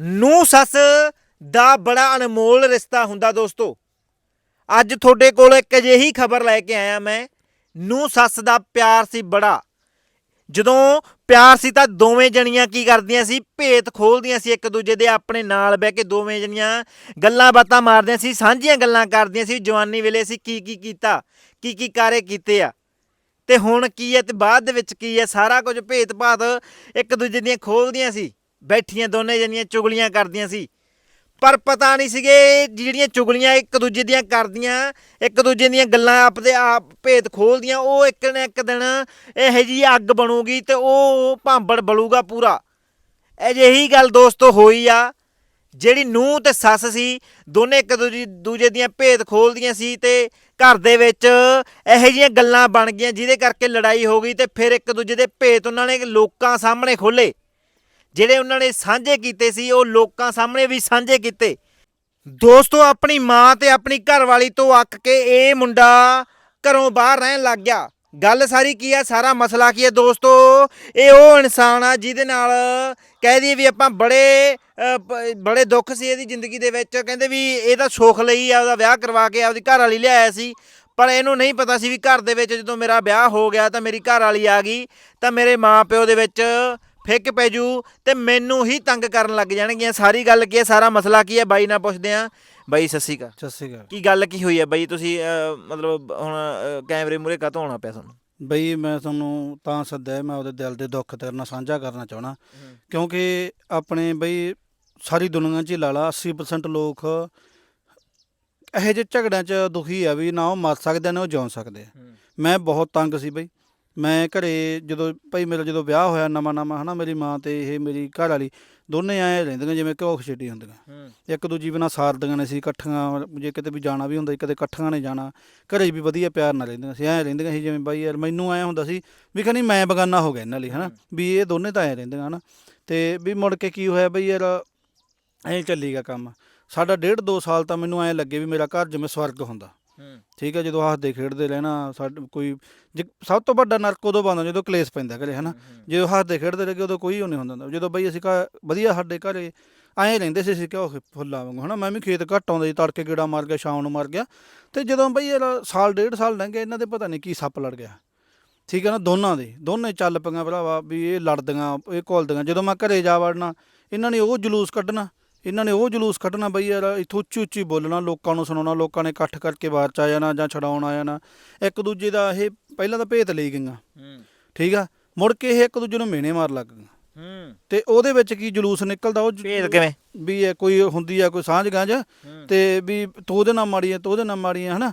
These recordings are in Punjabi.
ਨੂੰ ਸੱਸ ਦਾ ਬੜਾ ਅਨਮੋਲ ਰਿਸ਼ਤਾ ਹੁੰਦਾ ਦੋਸਤੋ। ਅੱਜ ਤੁਹਾਡੇ ਕੋਲ ਇੱਕ ਅਜਿਹੀ ਖਬਰ ਲੈ ਕੇ ਆਇਆ ਮੈਂ। ਨੂੰ ਸੱਸ ਦਾ ਪਿਆਰ ਸੀ ਬੜਾ। ਜਦੋਂ ਪਿਆਰ ਸੀ ਤਾਂ ਦੋਵੇਂ ਜਣੀਆਂ ਕੀ ਕਰਦੀਆਂ ਸੀ? ਭੇਤ ਖੋਲਦੀਆਂ ਸੀ ਇੱਕ ਦੂਜੇ ਦੇ ਆਪਣੇ ਨਾਲ ਬਹਿ ਕੇ। ਦੋਵੇਂ ਜਣੀਆਂ ਗੱਲਾਂ ਬਾਤਾਂ ਮਾਰਦੀਆਂ ਸੀ, ਸਾਂਝੀਆਂ ਗੱਲਾਂ ਕਰਦੀਆਂ ਸੀ। ਜਵਾਨੀ ਵੇਲੇ ਅਸੀਂ ਕੀ ਕੀ ਕੀਤਾ, ਕੀ ਕੀ ਕਾਰੇ ਕੀਤੇ ਆ। ਤੇ ਹੁਣ ਕੀ ਹੈ ਤੇ ਬਾਅਦ ਦੇ ਵਿੱਚ ਕੀ ਹੈ? ਸਾਰਾ ਕੁਝ ਭੇਤ ਭਾਤ ਇੱਕ ਦੂਜੇ ਦੀਆਂ ਖੋਲਦੀਆਂ ਸੀ। ਬੈਠੀਆਂ ਦੋਨੇ ਜਣੀਆਂ ਚੁਗਲੀਆਂ ਕਰਦੀਆਂ ਸੀ। ਪਰ ਪਤਾ ਨਹੀਂ ਸੀਗੇ ਜਿਹੜੀਆਂ ਚੁਗਲੀਆਂ ਇੱਕ ਦੂਜੇ ਦੀਆਂ ਕਰਦੀਆਂ, ਇੱਕ ਦੂਜੇ ਦੀਆਂ ਗੱਲਾਂ ਆਪਦੇ ਆਪ ਭੇਤ ਖੋਲਦੀਆਂ, ਉਹ ਇੱਕ ਨਾ ਇੱਕ ਦਿਨ ਇਹੋ ਜੀ ਅੱਗ ਬਣੂਗੀ ਤੇ ਉਹ ਭਾਂਬੜ ਬਲੂਗਾ ਪੂਰਾ। ਅਜਿਹੀ ਗੱਲ ਦੋਸਤੋ ਹੋਈ ਆ, ਜਿਹੜੀ ਨੂੰਹ ਤੇ ਸੱਸ ਸੀ, ਦੋਨੇ ਇੱਕ ਦੂਜੀ, ਦੂਜੇ ਦੀਆਂ ਭੇਦ ਖੋਲਦੀਆਂ ਸੀ ਤੇ ਘਰ ਦੇ ਵਿੱਚ ਇਹੋ ਜਿਹੀਆਂ ਗੱਲਾਂ ਬਣ ਗਈਆਂ, ਜਿਹਦੇ ਕਰਕੇ ਲੜਾਈ ਹੋ ਗਈ ਤੇ ਫਿਰ ਇੱਕ ਦੂਜੇ ਦੇ ਭੇਤ ਉਹਨਾਂ ਨੇ ਲੋਕਾਂ ਸਾਹਮਣੇ ਖੋਲੇ ਜਿਹੜੇ ਉਹਨਾਂ ਨੇ ਸਾਂਝੇ ਕੀਤੇ ਸੀ, ਉਹ ਲੋਕਾਂ ਸਾਹਮਣੇ ਵੀ ਸਾਂਝੇ ਕੀਤੇ। ਦੋਸਤੋ, ਆਪਣੀ ਮਾਂ ਤੇ ਆਪਣੀ ਘਰਵਾਲੀ ਤੋਂ ਅੱਕ ਕੇ ਇਹ ਮੁੰਡਾ ਘਰੋਂ ਬਾਹਰ ਰਹਿਣ ਲੱਗ ਗਿਆ। ਗੱਲ ਸਾਰੀ ਕੀ ਆ? ਸਾਰਾ ਮਸਲਾ ਕੀ ਹੈ ਦੋਸਤੋ? ਇਹ ਉਹ ਇਨਸਾਨ ਆ ਜਿਹਦੇ ਨਾਲ ਕਹਿ ਦਈਏ ਵੀ ਆਪਾਂ ਬੜੇ ਬੜੇ ਦੁੱਖ ਸੀ ਇਹਦੀ ਜ਼ਿੰਦਗੀ ਦੇ ਵਿੱਚ। ਕਹਿੰਦੇ ਵੀ ਇਹ ਤਾਂ ਸੁੱਖ ਲਈ ਆ ਉਹਦਾ ਵਿਆਹ ਕਰਵਾ ਕੇ ਆਪਦੀ ਘਰ ਵਾਲੀ ਲਿਆਇਆ ਸੀ। ਪਰ ਇਹਨੂੰ ਨਹੀਂ ਪਤਾ ਸੀ ਵੀ ਘਰ ਦੇ ਵਿੱਚ ਜਦੋਂ ਮੇਰਾ ਵਿਆਹ ਹੋ ਗਿਆ ਤਾਂ ਮੇਰੀ ਘਰ ਵਾਲੀ ਆ ਗਈ। ਤਾਂ ਮੇਰੇ ਮਾਂ ਪਿਓ ਦੇ ਵਿੱਚ ਫਿੱਕ ਪੈ ਜੂ ਤੇ ਮੈਨੂੰ ਹੀ ਤੰਗ ਕਰਨ ਲੱਗ ਜਾਣਗੀਆਂ। ਸਾਰੀ ਗੱਲ ਕੀ ਹੈ? ਸਾਰਾ ਮਸਲਾ ਕੀ ਹੈ? ਬਾਈ ਨਾਲ ਪੁੱਛਦੇ ਆ ਬਾਈ ਅਕਾਲ। ਸਤਿ ਸ਼੍ਰੀ ਅਕਾਲ। ਕੀ ਗੱਲ ਕੀ ਹੋਈ ਹੈ? ਬਾਈ ਤੁਸੀਂ ਮਤਲਬ ਹੁਣ ਕੈਮਰੇ ਮੂਰੇ ਕਾਤੋਂ ਆਉਣਾ ਪਿਆ ਤੁਹਾਨੂੰ? ਬਈ ਮੈਂ ਤੁਹਾਨੂੰ ਤਾਂ ਸੱਦਿਆ ਮੈਂ ਉਹਦੇ ਦਿਲ ਦੇ ਦੁੱਖ ਤੇਰੇ ਨਾਲ ਸਾਂਝਾ ਕਰਨਾ ਚਾਹਣਾ ਕਿਉਂਕਿ ਆਪਣੇ ਬਈ ਸਾਰੀ ਦੁਨੀਆ 'ਚ ਹੀ ਲਾ ਲਾ 80% ਲੋਕ ਇਹੋ ਜਿਹੇ ਝਗੜਿਆਂ 'ਚ ਦੁਖੀ ਆ ਵੀ ਨਾ ਉਹ ਮਰ ਸਕਦੇ ਨੇ ਉਹ ਜਿਉਂ ਸਕਦੇ ਆ। ਮੈਂ ਬਹੁਤ ਤੰਗ ਸੀ ਬਈ। ਮੈਂ ਘਰੇ ਜਦੋਂ ਭਾਈ ਮੇਰਾ ਜਦੋਂ ਵਿਆਹ ਹੋਇਆ ਨਵਾਂ ਨਵਾਂ ਹਨਾ ਮੇਰੀ ਮਾਂ ਤੇ ਇਹ ਮੇਰੀ ਘਰ ਵਾਲੀ ਦੋਨੇ ਐ ਰਹਿੰਦੀਆਂ ਜਿਵੇਂ ਘਿਓ ਖਛੇਟੀ ਹੁੰਦੀਆਂ। ਇੱਕ ਦੂਜੀ ਬਿਨਾ ਸਾਰਦੀਆਂ ਨੇ ਸੀ ਇਕੱਠੀਆਂ ਜੇ ਕਿਤੇ ਵੀ ਜਾਣਾ ਵੀ ਹੁੰਦਾ ਸੀ ਕਦੇ ਇਕੱਠੀਆਂ ਨੇ ਜਾਣਾ ਘਰੇ ਵੀ ਵਧੀਆ ਪਿਆਰ ਨਾਲ ਰਹਿੰਦੀਆਂ ਸੀ ਐ ਰਹਿੰਦੀਆਂ ਸੀ ਜਿਵੇਂ ਬਾਈ ਯਾਰ ਮੈਨੂੰ ਐ ਹੁੰਦਾ ਸੀ ਵੀ ਖਨੀ ਮੈਂ ਬਗਾਨਾ ਹੋ ਗਿਆ ਇਹਨਾਂ ਲਈ ਹਨਾ ਵੀ ਇਹ ਦੋਨੇ ਤਾਂ ਐ ਰਹਿੰਦੀਆਂ ਹਨਾ। ਤੇ ਵੀ ਮੁੜ ਕੇ ਕੀ ਹੋਇਆ ਬਈ ਯਾਰ ਐ ਚੱਲੀ ਗਿਆ ਕੰਮ। ਸਾਡਾ ਡੇਢ ਦੋ ਸਾਲ ਤਾਂ ਮੈਨੂੰ ਐ ਲੱਗੇ ਵੀ ਮੇਰਾ ਘਰ ਜਿਵੇਂ ਸਵਰਗ ਹੁੰਦਾ। ਠੀਕ ਹੈ, ਜਦੋਂ ਹੱਸਦੇ ਖੇਡਦੇ ਰਹਿਣਾ ਸਾਡੇ ਕੋਈ ਜੇ- ਸਭ ਤੋਂ ਵੱਡਾ ਨਰਕ ਉਦੋਂ ਬਣਦਾ ਜਦੋਂ ਕਲੇਸ਼ ਪੈਂਦਾ ਘਰੇ, ਹਨਾ? ਜਦੋਂ ਹੱਸਦੇ ਖੇਡਦੇ ਲੱਗੇ ਉਦੋਂ ਕੋਈ ਉਹ ਨਹੀਂ ਹੁੰਦਾ ਹੁੰਦਾ। ਜਦੋਂ ਬਈ ਅਸੀਂ ਘਰ ਵਧੀਆ ਸਾਡੇ ਘਰੇ ਐਂ ਰਹਿੰਦੇ ਸੀ, ਅਸੀਂ ਕਿਉਂ ਫੁੱਲਾਂ ਵਾਂਗੂ, ਹਨਾ? ਮੈਂ ਵੀ ਖੇਤ ਘੱਟ ਆਉਂਦਾ ਸੀ, ਤੜਕੇ ਗੇੜਾ ਮਾਰ ਗਿਆ, ਸ਼ਾਮ ਨੂੰ ਮਰ ਗਿਆ। ਤੇ ਜਦੋਂ ਬਈ ਇਹ ਸਾਲ, ਡੇਢ ਸਾਲ ਲੰਘ ਗਏ, ਇਹਨਾਂ ਦੇ ਪਤਾ ਨਹੀਂ ਕੀ ਸੱਪ ਲੜ ਗਿਆ। ਠੀਕ ਹੈ ਨਾ? ਦੋਨਾਂ ਦੇ, ਦੋਨੇ ਚੱਲ ਪਈਆਂ ਭਰਾਵਾ, ਵੀ ਇਹ ਲੜਦੀਆਂ, ਇਹ ਘੁਲਦੀਆਂ। ਜਦੋਂ ਮੈਂ ਘਰੇ ਜਾ ਵੜਨਾ, ਇਹਨਾਂ ਨੇ ਉਹ ਜਲੂਸ ਕੱਢਣਾ। ਇਹਨਾਂ ਨੇ ਉਹ ਜਲੂਸ ਕੱਢਣਾ ਬਈ ਯਾਰ ਇੱਥੋਂ ਉੱਚੀ ਉੱਚੀ ਬੋਲਣਾ ਲੋਕਾਂ ਨੂੰ ਸੁਣਾਉਣਾ ਲੋਕਾਂ ਨੇ ਇਕੱਠ ਕਰਕੇ ਬਾਹਰ ਚ ਆ ਜਾਣਾ ਜਾਂ ਛਡਾਉਣ ਆ ਜਾਣਾ। ਇੱਕ ਦੂਜੇ ਦਾ ਇਹ ਪਹਿਲਾਂ ਤਾਂ ਭੇਤ ਲਈ ਗਈਆਂ। ਠੀਕ ਆ? ਮੁੜ ਕੇ ਇਹ ਇੱਕ ਦੂਜੇ ਨੂੰ ਮੇਨੇ ਮਾਰ ਲੱਗ ਗਈਆਂ। ਹੂੰ। ਤੇ ਉਹਦੇ ਵਿੱਚ ਕੀ ਜਲੂਸ ਨਿਕਲਦਾ? ਉਹ ਭੇਦ ਕਿਵੇਂ? ਵੀ ਇਹ ਕੋਈ ਹੁੰਦੀ ਆ ਕੋਈ ਸਾਂਝ ਗਾਂਝ। ਤੇ ਵੀ ਤੂੰ ਉਹਦੇ ਨਾਲ ਮਾੜੀ ਆ ਤੂੰ ਉਹਦੇ ਨਾਲ ਮਾੜੀ ਆ ਹਨਾ?